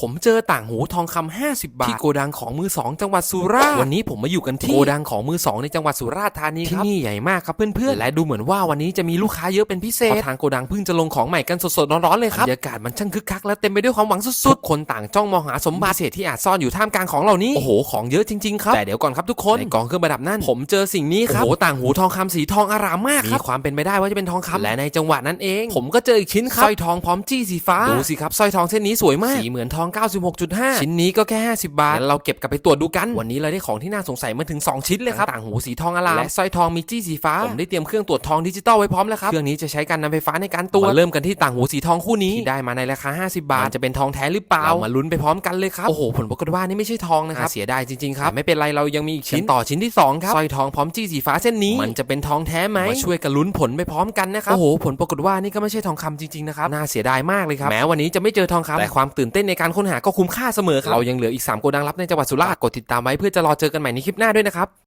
ผมเจอต่างหูทองคำ50 บาท ที่โกดังของมือสองจังหวัดสุราษฎร์วันนี้ผมมาอยู่กันที่โกดังของมือสองในจังหวัดสุราษฎร์ธานีครับที่นี่ใหญ่มากครับเพื่อนๆและดูเหมือนว่าวันนี้จะมีลูกค้าเยอะเป็นพิเศษเพราะทางโกดังเพิ่งจะลงของใหม่กันสดๆร้อนๆเลยครับบรรยากาศมันช่างคึกคักและเต็มไปด้วยความหวังสุดๆทุกคนต่างจ้องมองหาสมบัติพิเศษที่อาจซ่อนอยู่ท่ามกลางของเหล่านี้โอ้โหของเยอะจริงๆครับแต่เดี๋ยวก่อนครับทุกคนในกองเครื่องประดับนั่นผมเจอสิ่งนี้ครับโอ้โหต่างหูทองคำสีทองอารามมากครับมีความเป็นไปได้ว่าจะเป็นทองคำและในจังหวะนั้นเอง ผมก็เจออีกชิ้นครับสร้อยทองพร้อมจี้สีฟ้าดูสิครับสร้อยทองเส้นนี้สวยมากสีเหมือนทอง96.5 ชิ้นนี้ก็แค่ 50 บาทงั้นเราเก็บกลับไปตรวจดูกัน วันนี้เราได้ของที่น่าสงสัยมาถึง 2 ชิ้นเลยครับ ต่างหูสีทองอลามและสร้อยทองมีจี้สีฟ้า ผมได้เตรียมเครื่องตรวจทองดิจิตอลไว้พร้อมแล้วครับ เครื่องนี้จะใช้การนำไฟฟ้าในการตรวจมาเริ่มกันที่ต่างหูสีทองคู่นี้ที่ได้มาในราคา 50 บาท จะเป็นทองแท้หรือเปล่า เรามาลุ้นไปพร้อมกันเลยครับ โอ้โห ผลปรากฏว่านี่ไม่ใช่ทองนะครับ เสียดายจริงๆครับ ไม่เป็นไรเรายังมีอีกชิ้นต่อชิ้นที่สองครับ สร้อยทองพร้อมจี้สีฟ้าเส้นนี้ มันจะเป็นทองแท้ไหมมาช่วยกันลุ้นผลไปพร้อมกันนะครับ โอ้โห ผลปรากฏว่านี่ก็ไม่ใช่ทองคำจริงๆนะครับ น่าเสียดายมากเลยครับ แม้วันนี้จะไม่เจอทองคำแต่ความตื่นเต้นในการค้นหาก็คุ้มค่าเสมอครับเรายังเหลืออีก3โกดังลับในจังหวัดสุราษฎร์กดติดตามไว้เพื่อจะรอเจอกันใหม่ในคลิปหน้าด้วยนะครับ